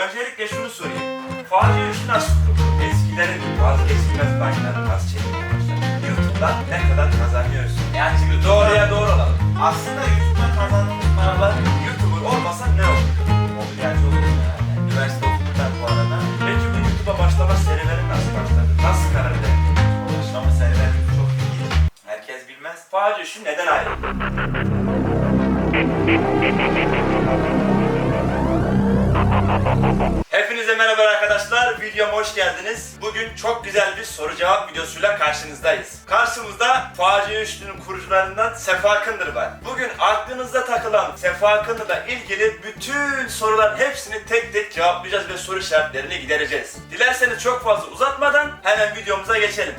Öncelikle şunu sorayım. Facia işi nasıl kuruldu? Eskilerin vazgeçilmez bayları nasıl çekmeye başladı? YouTube'dan ne kadar kazanıyorsun? Yani şimdi doğruya doğru olalım. Aslında YouTube'dan kazandığımız paralar YouTuber olmasa ne olur? mobilyacı olurdum herhalde. Üniversite okuduktan bu arada Peki bu YouTube'a başlama serüvenin nasıl başladı? Nasıl karar verdin? ulaşmamı serüvenim çok ilginç. Herkes bilmez. Facia işi neden ayrıldı? Hepinize merhaba arkadaşlar. Videoma hoş geldiniz. Bugün çok güzel bir soru cevap videosuyla karşınızdayız. Karşımızda Facia Üçlü'nün kurucularından Sefa Kındır var. Bugün aklınızda takılan Sefa Kındır'la ilgili bütün soruların hepsini tek tek cevaplayacağız ve soru işaretlerini gidereceğiz. Dilerseniz çok fazla uzatmadan hemen videomuza geçelim.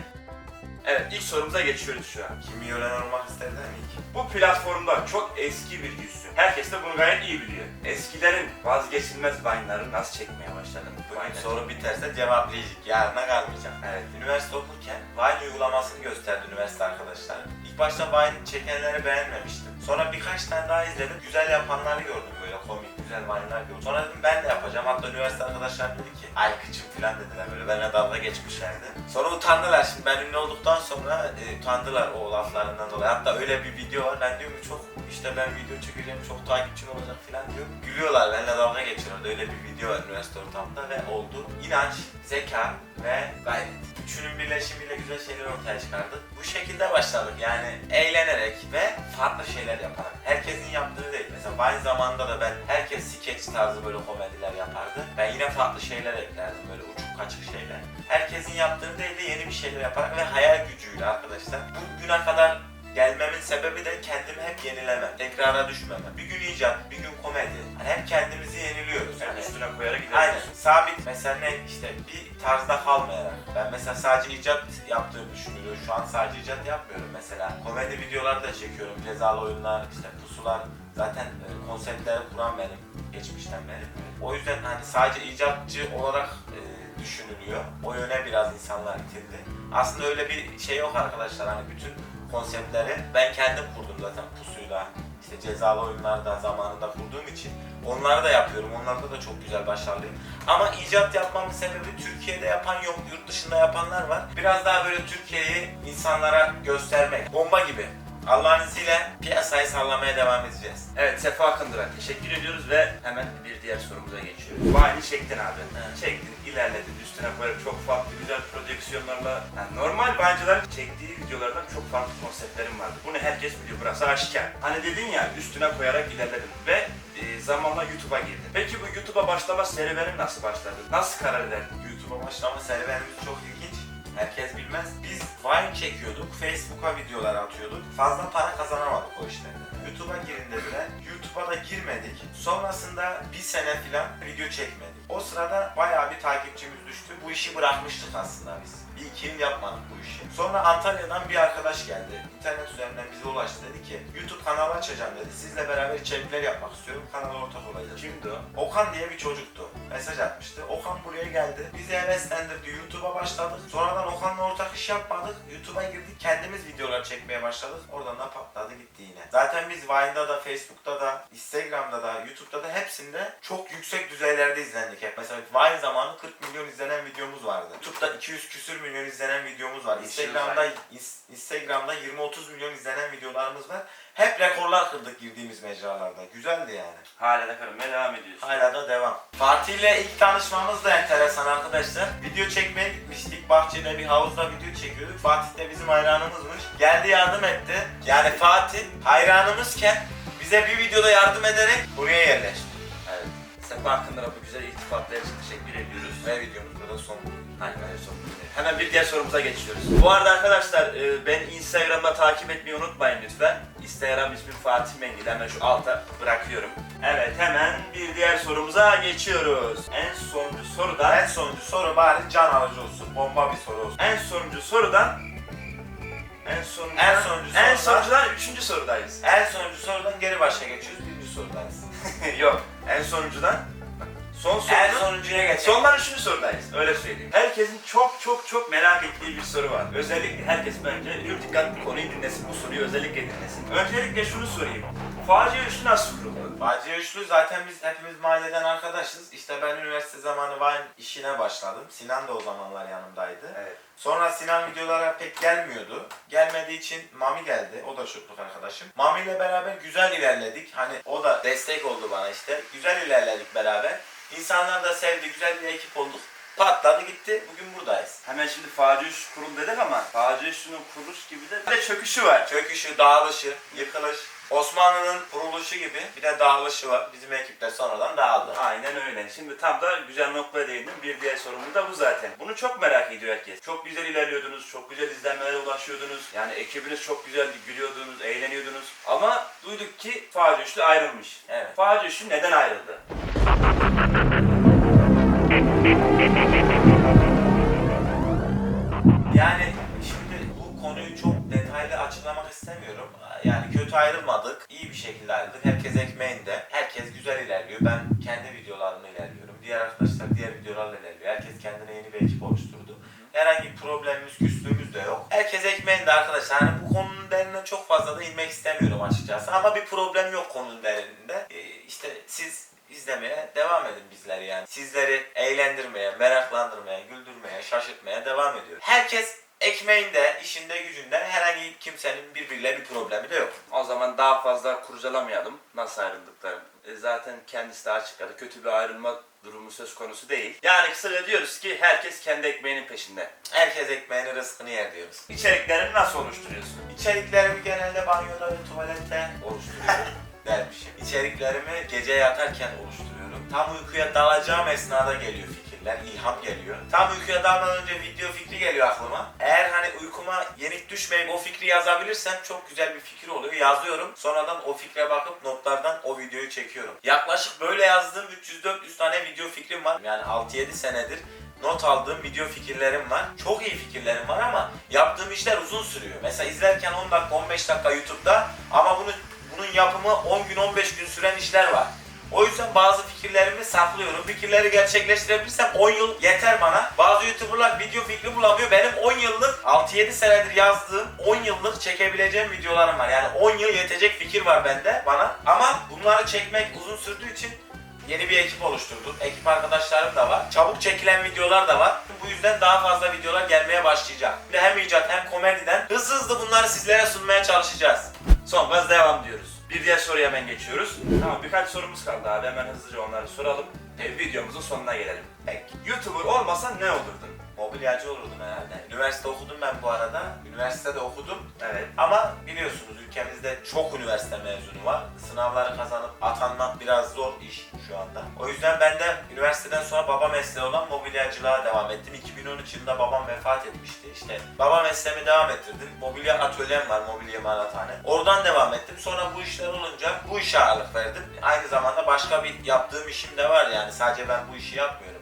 Evet ilk sorumuza geçiyoruz şu an. Kim milyoner olmak isterdi ilk? Bu platformda çok eski bir yüzsün. Herkes de bunu gayet iyi biliyor. Eskilerin vazgeçilmez Vine'ları nasıl çekmeye başladın? Bugün soru biterse cevaplayacak. Yarına kalmayacak. Evet. Üniversite okurken Vine uygulamasını gösterdi üniversite arkadaşlar. İlk başta Vine çekenleri beğenmemiştim. Sonra birkaç tane daha izledim. Güzel yapanları gördüm böyle komik güzel Vine'lar gördüm. Sonra dedim ben de yapacağım. Hatta üniversite arkadaşlar dedi ki ay kıçım falan dediler böyle benimle dalga geçmişlerdi. Sonra utandılar şimdi ben ünlü olduktan sonra e, utandılar o laflarından dolayı. Hatta öyle bir video var ben diyorum çok işte ben video çekeceğim çok takipçim olacak falan diyor. Gülüyorlar benimle dalga geçiyorlar. Öyle bir video var üniversite ortamında ve oldu. İnanç, zeka ve gayret. Üçünün birleşimiyle güzel şeyler ortaya çıkardık. Bu şekilde başladık yani eğlenerek ve farklı şeyler yaparak. Herkesin yaptığı değil. Mesela Vine zamanında da ben herkes skeç tarzı böyle komediler yapardı. Ben yine farklı şeyler eklerdim böyle uçuk kaçık şeyler. Herkesin yaptığı değil de yeni bir şeyler yaparak ve hayal gücüyle arkadaşlar. Bu güne kadar gelmemin sebebi de kendimi hep yenilemem. Tekrara düşmemem. Bir gün icat, bir gün komedi. Hani hep kendimizi yeniliyoruz. Yani Yani üstüne koyarak Aynen. gidiyorsun. Sabit mesela ne işte bir tarzda kalmayarak. Ben mesela sadece icat yaptığımı düşünüyorum. Şu an sadece icat yapmıyorum mesela. Komedi videolar da çekiyorum. Cezalı oyunlar, işte pusular. Zaten e, konseptleri kuran benim. Geçmişten beri. O yüzden hani sadece icatçı olarak e, düşünülüyor. O yöne biraz insanlar itildi. Aslında öyle bir şey yok arkadaşlar. Hani bütün konseptleri ben kendim kurdum zaten pusuyla. işte cezalı oyunlarda zamanında kurduğum için onları da yapıyorum. Onlarda da çok güzel başarılıyım. Ama icat yapmamın sebebi Türkiye'de yapan yok, yurt dışında yapanlar var. Biraz daha böyle Türkiye'yi insanlara göstermek. Bomba gibi. Allah'ın izniyle piyasayı sallamaya devam edeceğiz. Evet Sefa Kındır'a teşekkür ediyoruz ve hemen bir diğer sorumuza geçiyoruz. Vine'i çektin abi. Evet. Çektin, ilerledin, üstüne koyarak çok farklı güzel prodüksiyonlarla. Yani normal Vine'cıların çektiği videolardan çok farklı konseptlerim vardı. Bunu herkes biliyor, burası aşikar. Hani dedin ya üstüne koyarak ilerledim ve e, zamanla YouTube'a girdin. Peki bu YouTube'a başlama serüvenin nasıl başladı? Nasıl karar verdin? YouTube'a başlama serüvenimiz çok ilginç. Herkes bilmez. Biz Vine çekiyorduk, Facebook'a videolar atıyorduk. Fazla para kazanamadık o işlerden. YouTube'a girin dediler. YouTube'a da girmedik. Sonrasında bir sene falan video çekmedik. O sırada bayağı bir takipçimiz düştü. Bu işi bırakmıştık aslında biz. Bir iki yıl yapmadık bu işi. Sonra Antalya'dan bir arkadaş geldi. İnternet üzerinden bize ulaştı. Dedi ki YouTube kanalı açacağım dedi. Sizle beraber içerikler yapmak istiyorum. Kanala ortak olacağız. Kimdi o? Okan diye bir çocuktu. Mesaj atmıştı. Okan buraya geldi. Bizi heveslendirdi. YouTube'a başladık. Sonradan Okan'la ortak iş yapmadık. YouTube'a girdik. Kendimiz videolar çekmeye başladık. Oradan da patladı gitti yine. Zaten biz Vine'da da, Facebook'ta da, Instagram'da da, YouTube'da da hepsinde çok yüksek düzeylerde izlendik hep. Mesela Vine zamanı 40 milyon izlenen videomuz vardı. YouTube'da 200 küsür milyon izlenen videomuz var. Instagram'da Instagram'da 20-30 milyon izlenen videolarımız var. Hep rekorlar kırdık girdiğimiz mecralarda. Güzeldi yani. Hala da karımaya devam ediyorsun. Hala da devam. Fatih ile ilk tanışmamız da enteresan arkadaşlar. Video çekmeye gitmiştik. Bahçede bir havuzda video çekiyorduk. Fatih de bizim hayranımızmış. Geldi yardım etti. Yani Fatih hayranımızken bize bir videoda yardım ederek buraya yerleşti. Evet. Sefa Kındır'a bu güzel iltifatlar için teşekkür ediyoruz. Ve videomuz burada son. Aynen öyle son. Hemen bir diğer sorumuza geçiyoruz. Bu arada arkadaşlar e, ben Instagram'da takip etmeyi unutmayın lütfen. Instagram ismim Fatih Mengil. Hemen şu alta bırakıyorum. Evet hemen bir diğer sorumuza geçiyoruz. En sonuncu sorudan En sonuncu soru bari can alıcı olsun. Bomba bir soru olsun. en sonuncu sorudan en sonuncu En sonuncu en sonuncudan üçüncü sorudayız. En sonuncu sorudan geri başa geçiyoruz. Birinci sorudayız. Yok en sonuncudan son sorudan en sonuncuya geçelim. Sondan üçüncü sorudayız. Öyle söyleyeyim. Herkesin çok çok çok merak ettiği bir soru var. Özellikle herkes bence bir dikkatli konuyu dinlesin. Bu soruyu özellikle dinlesin. Öncelikle şunu sorayım. Facia işi nasıl kuruldu? Facia Üçlü zaten biz hepimiz mahalleden arkadaşız. İşte ben üniversite zamanı Vine işine başladım. Sinan da o zamanlar yanımdaydı. Evet. Sonra Sinan videolara pek gelmiyordu. Gelmediği için Mami geldi. O da şutluk arkadaşım. Mami ile beraber güzel ilerledik. Hani o da destek oldu bana işte. Güzel ilerledik beraber. İnsanlar da sevdi. Güzel bir ekip olduk. Patladı gitti. Bugün buradayız. Hemen şimdi facia üstü kurul dedik ama facia üstünün kuruluş gibi de bir de çöküşü var. Çöküşü, dağılışı, yıkılış. Osmanlı'nın kuruluşu gibi bir de dağılışı var. Bizim ekip de sonradan dağıldı. Aynen öyle. Şimdi tam da güzel noktaya değindim. Bir diğer sorumuz da bu zaten. Bunu çok merak ediyor herkes. Çok güzel ilerliyordunuz, çok güzel izlenmelere ulaşıyordunuz. Yani ekibiniz çok güzeldi, gülüyordunuz, eğleniyordunuz. Ama duyduk ki Facia Üçlü ayrılmış. Evet. Facia Üçlü neden ayrıldı? Yani şimdi bu konuyu çok detaylı açıklamak istemiyorum. Yani kötü ayrılmadık. iyi bir şekilde ayrıldık. Herkes ekmeğinde. Herkes güzel ilerliyor. Ben kendi videolarımla ilerliyorum. Diğer arkadaşlar diğer videolarla ilerliyor. Herkes kendine yeni bir ekip oluşturdu. Herhangi bir problemimiz, küslüğümüz de yok. Herkes ekmeğinde arkadaşlar. Hani bu konunun derinine çok fazla da inmek istemiyorum açıkçası. Ama bir problem yok konunun derininde. Ee, işte siz izlemeye devam edin bizleri yani. Sizleri eğlendirmeye, meraklandırmaya, güldürmeye, şaşırtmaya devam ediyor. Herkes ekmeğinde, işinde, gücünde herhangi kimsenin birbiriyle bir problemi de yok. O zaman daha fazla kurcalamayalım nasıl ayrıldıklarını. E zaten kendisi de açıkladı. Kötü bir ayrılma durumu söz konusu değil. Yani kısaca diyoruz ki herkes kendi ekmeğinin peşinde. Herkes ekmeğini, rızkını yer diyoruz. İçeriklerini nasıl oluşturuyorsun? İçeriklerimi genelde banyoda ve tuvalette oluşturuyorum dermişim. İçeriklerimi gece yatarken oluşturuyorum. Tam uykuya dalacağım esnada geliyor fikirler, ilham geliyor. Tam uykuya dalmadan önce video fikri geliyor aklıma. Eğer hani uykuma yenik düşmeyip o fikri yazabilirsem çok güzel bir fikir oluyor. Yazıyorum. Sonradan o fikre bakıp notlardan o videoyu çekiyorum. Yaklaşık böyle yazdığım 300-400 tane video fikrim var. Yani 6-7 senedir not aldığım video fikirlerim var. Çok iyi fikirlerim var ama yaptığım işler uzun sürüyor. Mesela izlerken 10 dakika 15 dakika YouTube'da ama bunu bunun yapımı 10 gün 15 gün süren işler var. O yüzden bazı fikirlerimi saklıyorum. Fikirleri gerçekleştirebilirsem 10 yıl yeter bana. Bazı YouTuber'lar video fikri bulamıyor. Benim 10 yıllık 6-7 senedir yazdığım 10 yıllık çekebileceğim videolarım var. Yani 10 yıl yetecek fikir var bende bana. Ama bunları çekmek uzun sürdüğü için Yeni bir ekip oluşturduk. Ekip arkadaşlarım da var. Çabuk çekilen videolar da var. Bu yüzden daha fazla videolar gelmeye başlayacak. Hem icat hem komediden hızlı hızlı bunları sizlere sunmaya çalışacağız. Son gaz devam diyoruz. Bir diğer soruya hemen geçiyoruz. Tamam birkaç sorumuz kaldı abi hemen hızlıca onları soralım. E, videomuzun sonuna gelelim. Peki. YouTuber olmasan ne olurdun? Mobilyacı olurdum herhalde. Üniversite okudum ben bu arada. Üniversitede okudum. Evet. Ama biliyorsunuz ülkemizde çok üniversite mezunu var. Sınavları kazanıp atanmak biraz zor iş şu anda. O yüzden ben de üniversiteden sonra baba mesleği olan mobilyacılığa devam ettim. 2013 yılında babam vefat etmişti. İşte baba mesleğimi devam ettirdim. Mobilya atölyem var, mobilya imalathane. Oradan devam ettim. Sonra bu işler olunca bu işe ağırlık verdim. Aynı zamanda başka bir yaptığım işim de var yani. Sadece ben bu işi yapmıyorum.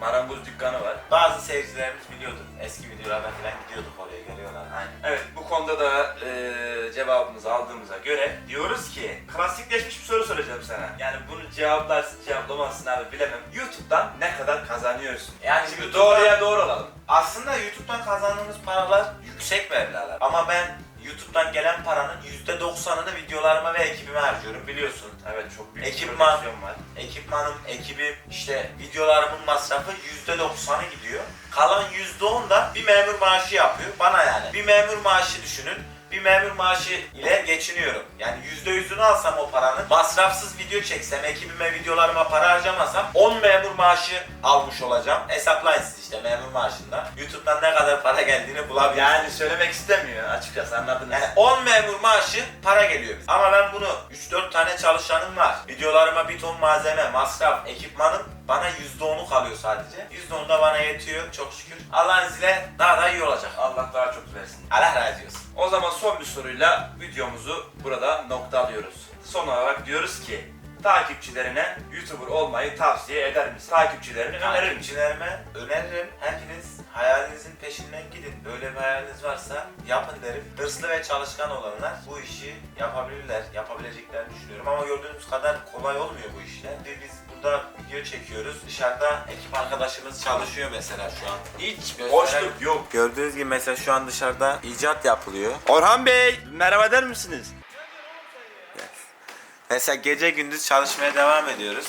Marangoz dükkanı var. Bazı seyircilerimiz biliyordur. Eski videolardan falan gidiyorduk oraya görüyorlar. Aynen. Evet bu konuda da e, cevabımızı aldığımıza göre diyoruz ki klasikleşmiş bir soru soracağım sana. Yani bunu cevaplarsın cevaplamazsın abi bilemem. YouTube'dan ne kadar kazanıyorsun? Yani Şimdi YouTube'dan- doğruya doğru olalım. Aslında YouTube'dan kazandığımız paralar yüksek meblağlar. Ama ben YouTube'dan gelen paranın %90'ını videolarıma ve ekibime harcıyorum biliyorsun. Evet çok büyük bir Ekipman. prodüksiyon var. Ekipmanım, ekibim, işte videolarımın masrafı %90'ı gidiyor. Kalan %10 da bir memur maaşı yapıyor bana yani. Bir memur maaşı düşünün. Bir memur maaşı ile geçiniyorum. Yani %100'ünü alsam o paranın, masrafsız video çeksem, ekibime, videolarıma para harcamasam 10 memur maaşı almış olacağım. Hesaplayın siz işte memur maaşından. YouTube'dan ne kadar para geldiğini bulabilirsiniz. Yani söylemek istemiyor açıkçası anladınız. Yani 10 memur maaşı para geliyor. bize. Ama ben bunu 3-4 tane çalışanım var. Videolarıma bir ton malzeme, masraf, ekipmanım bana %10'u kalıyor sadece. %10'u da bana yetiyor çok şükür. Allah'ın izniyle daha da iyi olacak. Allah daha çok versin. Allah razı olsun. O zaman son bir soruyla videomuzu burada nokta alıyoruz. Son olarak diyoruz ki takipçilerine YouTuber olmayı tavsiye eder misin? Takipçilerine önerir misin? Takipçilerime öneririm. Hepiniz hayalinizin peşinden gidin. Böyle bir hayaliniz varsa yapın derim. Hırslı ve çalışkan olanlar bu işi yapabilirler. Yapabileceklerini düşünüyorum ama gördüğünüz kadar kolay olmuyor bu işler. Biz burada video çekiyoruz. Dışarıda ekip arkadaşımız çalışıyor mesela şu an. Hiç boşluk yok. Gördüğünüz gibi mesela şu an dışarıda icat yapılıyor. Orhan Bey merhaba der misiniz? Mesela gece gündüz çalışmaya devam ediyoruz.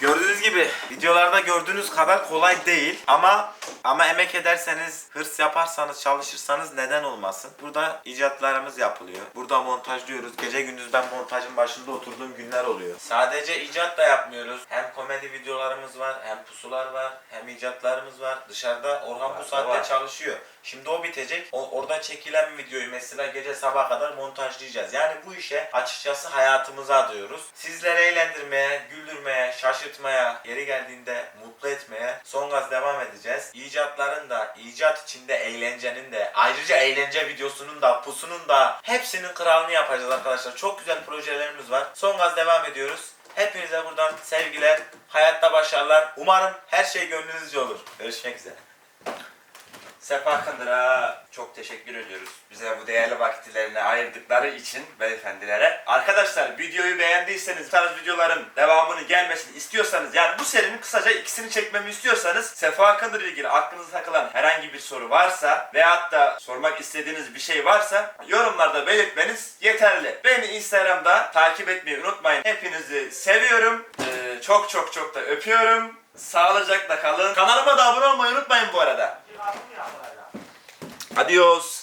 Gördüğünüz gibi videolarda gördüğünüz kadar kolay değil ama ama emek ederseniz, hırs yaparsanız, çalışırsanız neden olmasın? Burada icatlarımız yapılıyor. Burada montajlıyoruz. Gece gündüz ben montajın başında oturduğum günler oluyor. Sadece icat da yapmıyoruz. Hem komedi videolarımız var, hem pusular var, hem icatlarımız var. Dışarıda Orhan bu Var, saatte var. çalışıyor. Şimdi o bitecek. O, orada çekilen videoyu mesela gece sabaha kadar montajlayacağız. Yani bu işe açıkçası hayatımızı adıyoruz. Sizleri eğlendirmeye, güldürmeye, şaşırtmaya, yeri geldiğinde mutlu etmeye son gaz devam edeceğiz. İcatların da, icat içinde eğlencenin de, ayrıca eğlence videosunun da, pusunun da hepsinin kralını yapacağız arkadaşlar. Çok güzel projelerimiz var. Son gaz devam ediyoruz. Hepinize buradan sevgiler, hayatta başarılar. Umarım her şey gönlünüzce olur. Görüşmek üzere. Sefa Kındır'a çok teşekkür ediyoruz. Bize bu değerli vakitlerini ayırdıkları için beyefendilere. Arkadaşlar videoyu beğendiyseniz bu tarz videoların devamını gelmesini istiyorsanız yani bu serinin kısaca ikisini çekmemi istiyorsanız Sefa Kındır ile ilgili aklınıza takılan herhangi bir soru varsa veyahut da sormak istediğiniz bir şey varsa yorumlarda belirtmeniz yeterli. Beni Instagram'da takip etmeyi unutmayın. Hepinizi seviyorum. Ee, çok çok çok da öpüyorum. Sağlıcakla kalın. Kanalıma da abone olmayı unutmayın bu arada. Adiós.